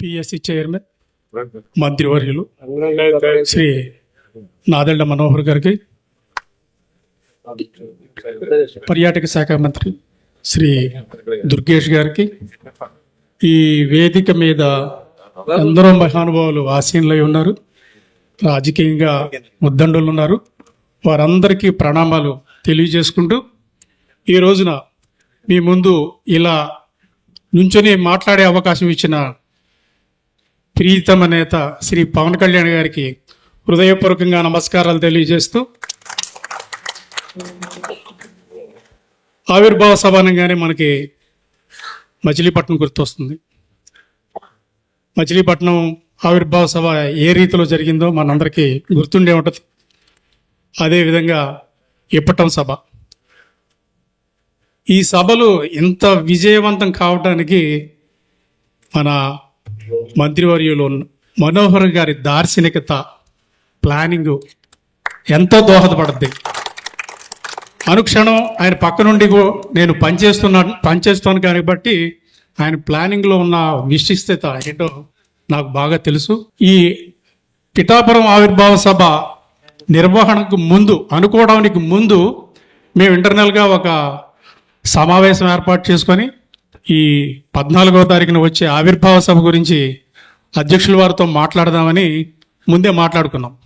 PSC chairman మంత్రివర్యులు శ్రీ నాదెళ్ళ మనోహర్ గారికి పర్యాటక శాఖ మంత్రి శ్రీ దుర్గేష్ గారికి ఈ వేదిక మీద ఎందరో మహానుభావులు ఆసీనులై ఉన్నారు. రాజకీయంగా ముద్దండులు ఉన్నారు. వారందరికీ ప్రణామాలు తెలియజేసుకుంటూ ఈ రోజున మీ ముందు ఇలా నుంచొని మాట్లాడే అవకాశం ఇచ్చిన ప్రీతమ నేత శ్రీ పవన్ కళ్యాణ్ గారికి హృదయపూర్వకంగా నమస్కారాలు తెలియజేస్తూ ఆవిర్భావ సభ అనగానే మనకి మచిలీపట్నం గుర్తొస్తుంది. మచిలీపట్నం ఆవిర్భావ సభ ఏ రీతిలో జరిగిందో మనందరికీ గుర్తుండే ఉంటుంది. అదేవిధంగా ఇప్పటం సభ. ఈ సభలు ఇంత విజయవంతం కావడానికి మన మంత్రివర్యులు మనోహర్ గారి దార్శనికత ప్లానింగ్ ఎంతో దోహదపడుద్ది. అనుక్షణం ఆయన పక్క నుండి నేను పనిచేస్తున్నా పనిచేస్తాను కాబట్టి ఆయన ప్లానింగ్లో ఉన్న విశిష్టత ఏంటో నాకు బాగా తెలుసు. ఈ పిఠాపురం ఆవిర్భావ సభ నిర్వహణకు ముందు అనుకోవడానికి ముందు మేము ఇంటర్నల్గా ఒక సమావేశం ఏర్పాటు చేసుకొని ఈ పద్నాలుగవ తారీఖున వచ్చే ఆవిర్భావ సభ గురించి అధ్యక్షుల వారితో మాట్లాడదామని ముందే మాట్లాడుకున్నాం.